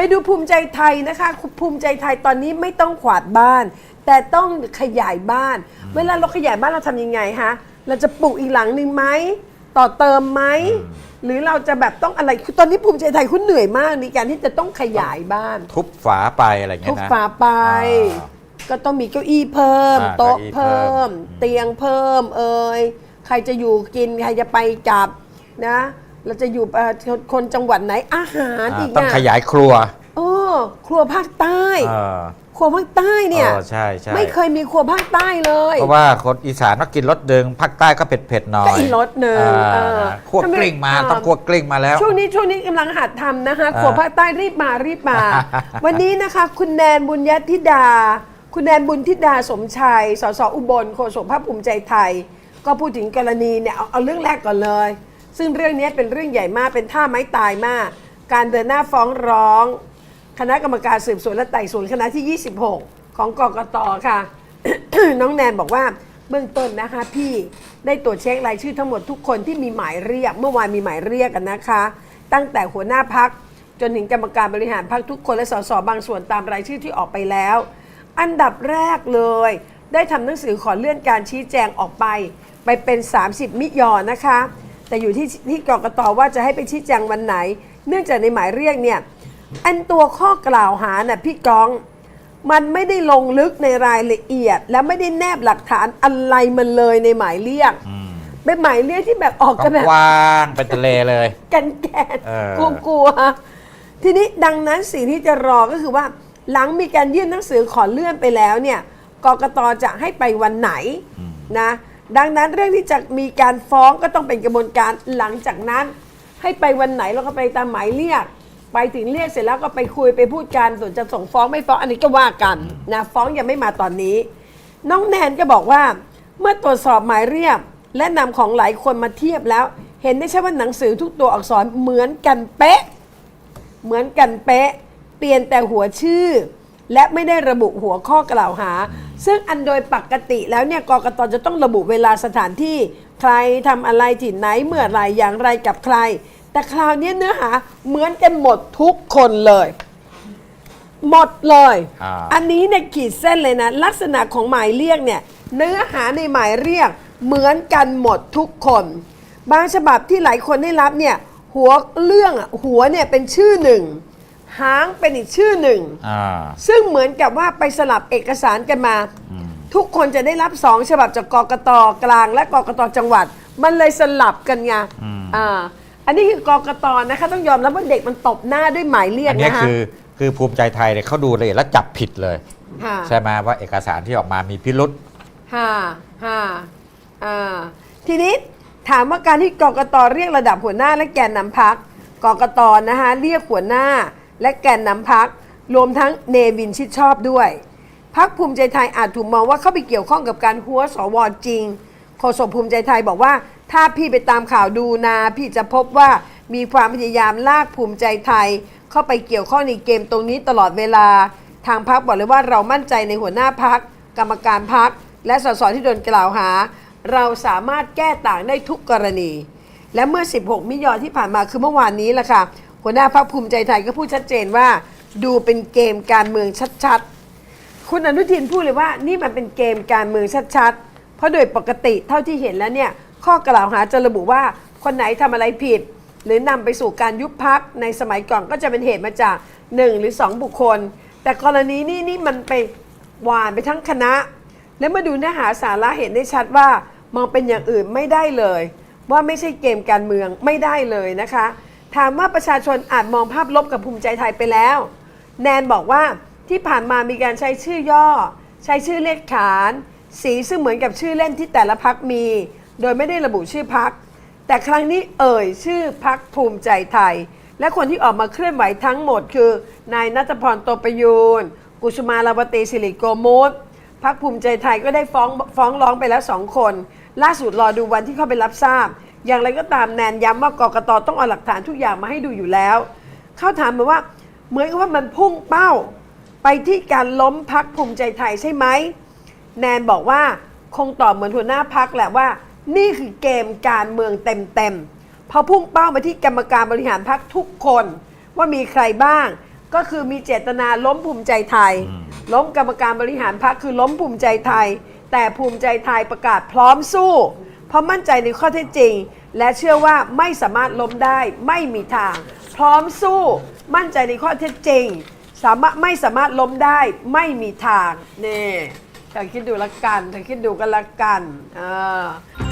ไปดูภูมิใจไทยนะคะภูมิใจไทยตอนนี้ไม่ต้องขวาดบ้าน แต่ต้องขยายบ้าน เวลาเราขยายบ้านเราทำยังไงฮะเราจะปลูกอีกหลังหนึ่งไหมต่อเติมไหมหรือเราจะแบบต้องอะไรคือตอนนี้ภูมิใจไทยคุณเหนื่อยมากในการที่จะต้องขยายบ้าน ทุบฝาไปอะไรเงี้ทุยบนะ ฝาไป อ่าก็ต้องมีเก้าอี้เพิ่ม อ่าโต๊ะเก้าอี้เพิ่เพิ่ม ม เตียงเพิ่ม เอ่ยใครจะอยู่กินใครจะไปกลับนะ เราจะอยู่เอ่อคนคนจังหวัดไหนอาหารอ่าอีกต้องนะขยายครัวโอ้ครัวภาคใต้ เออครัวภาคใต้เนี่ยเออใช่ใช่ไม่เคยมีครัวภาคใต้เลย เพราะว่าคนอีสานต้องกินรสเดิงภาคใต้ก็เผ็ดเผ็ดๆหน่อยก็อีกรสหนึ่งอ่าเออคั่วทำไมกลิ้งมาเออ ต้องคั่วกลิ้งมาแล้ว ช่วงนี้ช่วงนี้กำลังหัดทำนะคะอ่าครัวภาคใต้รีบมารีบมา วันนี้นะคะคุณแนนบุญยธิดา คุณแนนบุญธิดาสมชัยสสอุบลโฆษกภาคภูมิใจไทย ก็พูดถึงกรณีเนี่ยเอาเอาเรื่องแรกก่อนเลย ซึ่งเรื่องนี้เป็นเรื่องใหญ่มากเป็นท่าไม้ตายมาก การเดินหน้าฟ้องร้อง คณะกรรมการสืบสวนและไต่สวนคณะที่ 26 ของกกตค่ะ น้องแนนบอกว่าเบื้องต้นนะคะพี่ได้ตรวจเช็ครายชื่อทั้งหมดทุกคนที่มีหมายเรียก เมื่อวานมีหมายเรียกกันนะคะ ตั้งแต่หัวหน้าพักจนถึงกรรมการบริหารพักทุกคนและสสบางส่วนตามรายชื่อที่ออกไปแล้ว อันดับแรกเลย ได้ทำหนังสือขอเลื่อนการชี้แจงออกไป ไปเป็น 30 มิยอนะคะ แต่อยู่ที่ที่กกตว่าจะให้ไปชี้แจงวันไหน เนื่องจากในหมายเรียกเนี่ยอันตัวข้อกล่าวหาน่ะพี่กอง มันไม่ได้ลงลึกในรายละเอียด และไม่ได้แนบหลักฐานอะไรมันเลยในหมายเรียกเป็นหมายเรียกที่แบบออกจะแบบกว้างๆเป็นทะเลเลย กันแกนเออกลัวกลัวๆทีนี้ดังนั้นสิ่งที่จะรอก็คือว่า หลังมีการยื่นหนังสือขอเลื่อนไปแล้วเนี่ยกกตจะให้ไปวันไหนนะ ดังนั้นเรื่องที่จะมีการฟ้องก็ต้องเป็นกระบวนการหลังจากนั้น ให้ไปวันไหนเราก็ไปตามหมายเรียก ไปถึงเรียกเสร็จแล้วก็ไปคุยไปพูดกันส่วนจะส่งฟ้องไม่ฟ้องอันนี้ก็ว่ากันนะฟ้องยังไม่มาตอนนี้ น้องแนนก็บอกว่า เมื่อตรวจสอบหมายเรียกและนำของหลายคนมาเทียบแล้ว เห็นได้ใช่ว่าหนังสือทุกตัวอักษรเหมือนกันเป๊ะ เหมือนกันเป๊ะ เปลี่ยนแต่หัวชื่อ และไม่ได้ระบุหัวข้อกล่าวหา ซึ่งอันโดยปกติแล้วเนี่ยกกตจะต้องระบุเวลาสถานที่ ใครทำอะไรที่ไหนเมื่อไหรอย่างไรกับใคร แต่คราวนี้เนื้อหาเหมือนกันหมดทุกคนเลย หมดเลย อ่า อันนี้เนี่ยขีดเส้นเลยนะ ลักษณะของหมายเรียกเนี่ย เนื้อหาในหมายเรียก เหมือนกันหมดทุกคน บางฉบับที่หลายคนได้รับเนี่ย หัวเรื่องอะหัวเนี่ยเป็นชื่อหนึ่ง หางเป็นอีกชื่อหนึ่ง อ่า ซึ่งเหมือนกับว่าไปสลับเอกสารกันมา ทุกคนจะได้รับสองฉบับจากกกตกลางและกกตจังหวัด มันเลยสลับกันไงอ่าอันนี้คือกกตนะคะต้องยอมรับว่าเด็กมันตบหน้าด้วยหมายเรียกอันเนี้ยนะคะคือคือภูมิใจไทยเนี่ยเขาดูละเอียดแล้วจับผิดเลย ค่ะ ใช่ไหมว่าเอกสารที่ออกมามีพิรุษฮ่าฮ่าอ่าทีนี้ถามว่าการที่กกตเรียกระดับหัวหน้าและแกนนำพักกกตนะคะเรียกหัวหน้า และแกนนำพักรวมทั้งเนวินชิดชอบด้วยพักภูมิใจไทยอาจถูกมองว่าเข้าไปเกี่ยวข้องกับการหัวสวจริงโฆษกภูมิใจไทยบอกว่า ถ้าพี่ไปตามข่าวดูนา พี่จะพบว่ามีความพยายามลากภูมิใจไทย เข้าไปเกี่ยวข้องในเกมตรงนี้ตลอดเวลา ทางพักบอกเลยว่าเรามั่นใจในหัวหน้าพัก กรรมการพัก และสสที่โดนกล่าวหา เราสามารถแก้ต่างได้ทุกกรณี และเมื่อ 16 มิยอที่ผ่านมาคือเมื่อวานนี้แหละค่ะ หัวหน้าพักภูมิใจไทยก็พูดชัดเจนว่า ดูเป็นเกมการเมืองชัดๆ คุณอนุทินพูดเลยว่านี่มันเป็นเกมการเมืองชัดๆ เพราะโดยปกติเท่าที่เห็นแล้วเนี่ยข้อกล่าวหาจะระบุว่าคนไหนทำอะไรผิด หรือนำไปสู่การยุบพักในสมัยก่อนก็จะเป็นเหตุมาจาก 1 หรือ 2 บุคคล แต่กรณีนี้นี่มันไปหวานไปทั้งคณะ แล้วมาดูเนื้อหาสาระเห็นได้ชัดว่ามองเป็นอย่างอื่นไม่ได้เลย ว่าไม่ใช่เกมการเมืองไม่ได้เลยนะคะ ถามว่าประชาชนอาจมองภาพลบกับภูมิใจไทยไปแล้ว แนนบอกว่าที่ผ่านมามีการใช้ชื่อย่อ ใช้ชื่อเลขขาน สีซึ่งเหมือนกับชื่อเล่นที่แต่ละพักมี โดยไม่ได้ระบุชื่อพัก แต่ครั้งนี้เอ่ยชื่อพักภูมิใจไทย และคนที่ออกมาเคลื่อนไหวทั้งหมดคือนายนัทพรโตประยูนกุสุมาลาวตีสิริโกมุตพักภูมิใจไทยก็ได้ฟ้องฟ้องร้องไปแล้วสองคน ล่าสุดรอดูวันที่เข้าไปรับทราบ อย่างไรก็ตามแนนย้ำว่ากกตต้องเอาหลักฐานทุกอย่างมาให้ดูอยู่แล้ว เขาถามมาว่าเหมือนกับว่ามันพุ่งเป้า ไปที่การล้มพักภูมิใจไทยใช่ไหมแนนบอกว่าคงตอบเหมือนหัวหน้าพักแหละว่า นี่คือเกมการเมืองเต็มๆเพอพุ่งเป้ามาที่กรรมการบริหารพักทุกคน ว่ามีใครบ้าง ก็คือมีเจตนาล้มภูมิใจไทยอืมล้มกรรมการบริหารพรรคคือล้มภูมิใจไทย แต่ภูมิใจไทยประกาศพร้อมสู้ เพราะมั่นใจในข้อเท็จจริง และเชื่อว่าไม่สามารถล้มได้ไม่มีทาง พร้อมสู้มั่นใจในข้อเท็จจริง สามารถไม่สามารถล้มได้ไม่มีทางนี่เธอคิดดูละกันเธอคิดดูกันละกันอ่า